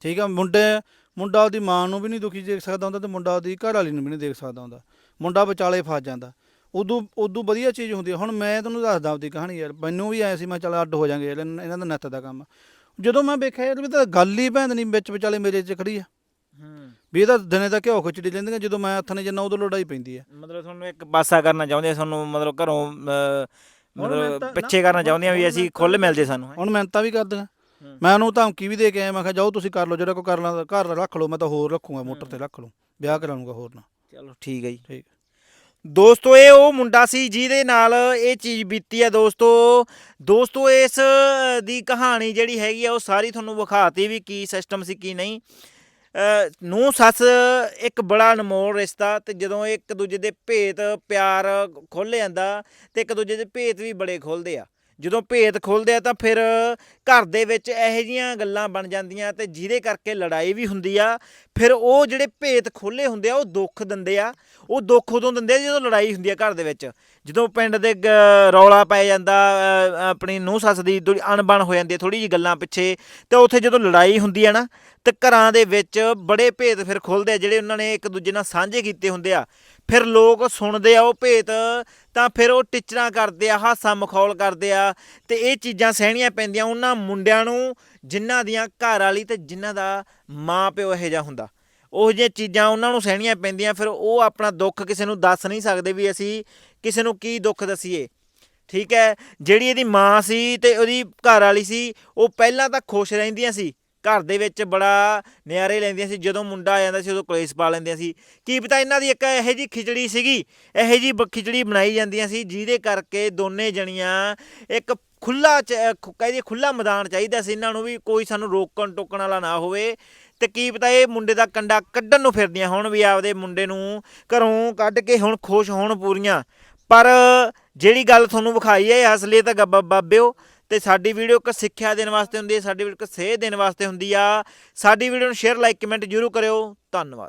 ਠੀਕ ਆ ਮੁੰਡੇ ਮੁੰਡਾ ਉਹਦੀ ਮਾਂ ਨੂੰ ਵੀ ਨਹੀਂ ਦੁਖੀ ਦੇਖ ਸਕਦਾ ਹੁੰਦਾ ਤੇ ਮੁੰਡਾ ਉਹਦੀ ਘਰ ਵਾਲੀ ਨੂੰ ਵੀ ਨਹੀਂ ਦੇਖ ਸਕਦਾ ਹੁੰਦਾ। ਮੁੰਡਾ ਵਿਚਾਲੇ ਫਸ ਜਾਂਦਾ। ਉਦੋਂ ਉਦੋਂ ਵਧੀਆ ਚੀਜ਼ ਹੁੰਦੀ ਹੁਣ ਮੈਂ ਤੁਹਾਨੂੰ ਦੱਸਦਾ ਆਪਦੀ ਕਹਾਣੀ ਯਾਰ। ਮੈਨੂੰ ਵੀ ਆਇਆ ਸੀ ਮੈਂ ਚੱਲ ਅੱਡ ਹੋ ਜਾਾਂਗੇ ਯਾਰ ਇਹਨਾਂ ਦਾ ਨੱਤ ਦਾ ਕੰਮ। ਜਦੋਂ ਮੈਂ ਵੇਖਿਆ ਯਾਰ ਵੀ ਤਾਂ ਗੱਲ ਹੀ ਭੈਣ ਨਹੀਂ ਵਿੱਚ ਵਿਚਾਲੇ ਮੇਰੇ 'ਚ ਖੜੀ ਆ। ਵੀ ਇਹਦਾ ਦਿਨੇ ਦਾ ਘਿਓ ਖਿਚੜੀ ਲੈਂਦੀਆਂ ਜਦੋਂ ਮੈਂ ਹੱਥ ਨੇ ਜਿੰਨਾ ਉਦੋਂ ਲੜਾਈ ਪੈਂਦੀ ਆ। ਮਤਲਬ ਤੁਹਾਨੂੰ ਇੱਕ ਪਾਸਾ ਕਰਨਾ ਚਾਹੁੰਦੇ ਆ ਤੁਹਾਨੂੰ ਮਤਲਬ ਘਰੋਂ ਮਤਲਬ ਤਾਂ- ਪਿੱਛੇ ਕਰਨਾ ਚਾਹੁੰਦੇ ਆ ਵੀ ਅਸੀਂ ਖੁੱਲ ਮਿਲ ਜੇ ਸਾਨੂੰ। ਹੁਣ ਮਿਹਨਤਾਂ ਵੀ ਕਰਦੀਆਂ। ਮੈਂ ਉਹਨੂੰ ਧਮਕੀ ਵੀ ਦੇ ਕੇ ਆਇਆ ਮੈਂ ਕਿਹਾ ਜਾਓ ਤੁਸੀਂ ਕਰ ਲਓ ਜਿਹੜਾ ਕੋਈ ਕਰਨਾ ਘਰ ਰੱਖ ਲਓ ਮੈਂ ਤਾਂ ਹੋਰ ਰੱਖੂੰਗਾ ਮੋਟਰ ਤੇ ਰੱਖ ਲਓ ਵਿਆਹ ਕਰਾਉਂਗਾ ਹੋਰ ਨਾ। ਚਲੋ ਠੀਕ ਹੈ ਜੀ। ਠੀਕ। ਦੋਸਤੋ ਇਹ ਉਹ ਮੁੰਡਾ ਸੀ ਜਿਹਦੇ ਨਾਲ ਇਹ ਚੀਜ਼ ਬੀਤੀ ਹੈ ਦੋਸਤੋ। ਦੋਸਤੋ ਇਸ ਦੀ ਕਹਾਣੀ ਜਿਹੜੀ ਹੈਗੀ ਆ ਉਹ ਸਾਰੀ ਤੁਹਾਨੂੰ ਵਿਖਾਤੀ ਵੀ ਕੀ ਸਿਸਟਮ ਸੀ ਕੀ ਨਹੀਂ। ਨੂੰ ਸੱਸ ਇੱਕ ਬੜਾ ਅਨਮੋਲ ਰਿਸ਼ਤਾ ਤੇ ਜਦੋਂ ਇੱਕ ਦੂਜੇ ਦੇ ਭੇਤ ਪਿਆਰ ਖੁੱਲ ਜਾਂਦਾ ਤੇ ਇੱਕ ਦੂਜੇ ਦੇ ਭੇਤ ਵੀ ਬੜੇ ਖੁੱਲਦੇ ਆ। ਜਦੋਂ ਭੇਤ ਖੁੱਲਦੇ ਆ ਤਾਂ ਫਿਰ ਘਰ ਦੇ ਵਿੱਚ ਇਹੋ ਜੀਆਂ ਗੱਲਾਂ ਬਣ ਜਾਂਦੀਆਂ ਤੇ ਜਿਹਦੇ ਕਰਕੇ ਲੜਾਈ ਵੀ ਹੁੰਦੀ ਆ, ਫਿਰ ਉਹ ਜਿਹੜੇ ਭੇਤ ਖੋਲੇ ਹੁੰਦੇ ਆ, ਉਹ ਦੁੱਖ ਦਿੰਦੇ ਆ, ਉਹ ਦੁੱਖ ਉਦੋਂ ਦਿੰਦੇ ਆ ਜਦੋਂ ਲੜਾਈ ਹੁੰਦੀ ਆ ਘਰ ਦੇ ਵਿੱਚ। ਜਦੋਂ ਪਿੰਡ ਦੇ ਗ- ਰੌਲਾ ਪੈ ਜਾਂਦਾ ਆਪਣੀ ਨੂੰਹ ਸੱਸ ਦੀ ਥੋੜੀ ਅਣਬਣ ਹੋ ਜਾਂਦੀ ਹੈ ਥੋੜੀ ਜੀ ਗੱਲਾਂ ਪਿੱਛੇ, ਤੇ ਉੱਥੇ ਜਦੋਂ ਲੜਾਈ ਹੁੰਦੀ ਆ ਨਾ, ਤੇ ਘਰਾਂ ਦੇ ਵਿੱਚ ਬੜੇ ਭੇਦ ਫਿਰ ਖੁੱਲਦੇ ਆ, ਜਿਹੜੇ ਉਹਨਾਂ ਨੇ ਇੱਕ ਦੂਜੇ ਨਾਲ ਸਾਂਝੇ ਕੀਤੇ ਹੁੰਦੇ ਆ। ਫਿਰ ਲੋਕ ਸੁਣਦੇ ਆ ਉਹ ਭੇਤ, ਤਾਂ ਫਿਰ ਉਹ ਟਿਚਰਾਂ ਕਰਦੇ ਆ, ਹਾਸਾ ਮਖੌਲ ਕਰਦੇ ਆ, ਤੇ ਇਹ ਚੀਜ਼ਾਂ ਸਹਿਣੀਆਂ ਪੈਂਦੀਆਂ ਉਹਨਾਂ ਮੁੰਡਿਆਂ ਨੂੰ, ਜਿਨ੍ਹਾਂ ਦੀਆਂ ਘਰ ਵਾਲੀ ਤੇ ਜਿਨ੍ਹਾਂ ਦਾ ਮਾਂ ਪਿਓ ਇਹੋ ਜਿਹਾ ਹੁੰਦਾ। ਉਹ ਜਿਹੀਆਂ ਚੀਜ਼ਾਂ ਉਹਨਾਂ ਨੂੰ ਸਹਿਣੀਆਂ ਪੈਂਦੀਆਂ, ਫਿਰ ਉਹ ਆਪਣਾ ਦੁੱਖ ਕਿਸੇ ਨੂੰ ਦੱਸ ਨਹੀਂ ਸਕਦੇ ਵੀ ਅਸੀਂ ਕਿਸੇ ਨੂੰ ਕੀ ਦੁੱਖ ਦਸੀਏ। ਠੀਕ ਹੈ, ਜਿਹੜੀ ਇਹਦੀ ਮਾਂ ਸੀ ਤੇ ਉਹਦੀ ਘਰ ਵਾਲੀ ਸੀ, ਉਹ ਪਹਿਲਾਂ ਤਾਂ ਖੁਸ਼ ਰਹਿੰਦੀਆਂ ਸੀ। ਘਰ ਦੇ ਵਿੱਚ ਬੜਾ ਨਿਆਰੇ ਲੈਂਦੀਆਂ ਸੀ, ਜਦੋਂ ਮੁੰਡਾ ਆ ਜਾਂਦਾ ਸੀ ਉਦੋਂ ਕਲੇਸ਼ ਪਾ ਲੈਂਦੀਆਂ ਸੀ। ਕੀ ਪਤਾ ਇਹਨਾਂ ਦੀ ਇੱਕ ਇਹੋ ਜੀ ਖਿਚੜੀ ਸੀਗੀ, ਇਹੋ ਜੀ ਖਿਚੜੀ ਬਣਾਈ ਜਾਂਦੀਆਂ ਸੀ, ਜਿਹਦੇ ਕਰਕੇ ਦੋਨੇ ਜਣੀਆਂ ਇੱਕ ਖੁੱਲਾ ਕਹਿੰਦੇ ਖੁੱਲਾ ਮੈਦਾਨ ਚਾਹੀਦਾ ਸੀ ਇਹਨਾਂ ਨੂੰ ਵੀ ਕੋਈ ਸਾਨੂੰ ਰੋਕਣ ਟੋਕਣ ਵਾਲਾ ਨਾ ਹੋਵੇ। ਤੇ ਕੀ ਪਤਾ ਇਹ ਮੁੰਡੇ ਦਾ ਕੰਡਾ ਕੱਢਣ ਨੂੰ ਫਿਰਦੀਆਂ ਹੁਣ ਵੀ ਆਪਦੇ ਮੁੰਡੇ ਨੂੰ ਘਰੋਂ ਕੱਢ ਕੇ ਹੁਣ ਖੁਸ਼ ਹੋਣ ਪੂਰੀਆਂ। ਪਰ ਜਿਹੜੀ ਗੱਲ ਤੁਹਾਨੂੰ ਵਿਖਾਈ ਹੈ, ਇਹ ਅਸਲੀ ਤਾਂ ਬਾਬਿਓ ਤੇ ਸਾਡੀ ਵੀਡੀਓ ਇੱਕ ਸਿੱਖਿਆ ਦੇਣ ਵਾਸਤੇ ਹੁੰਦੀ ਹੈ, ਸਾਡੀ ਵੀਡੀਓ ਇੱਕ ਸੇਧ ਦੇਣ ਵਾਸਤੇ ਹੁੰਦੀ ਆ। ਸਾਡੀ ਵੀਡੀਓ ਨੂੰ ਸ਼ੇਅਰ ਲਾਈਕ ਕਮੈਂਟ ਜ਼ਰੂਰ ਕਰਿਓ। ਧੰਨਵਾਦ।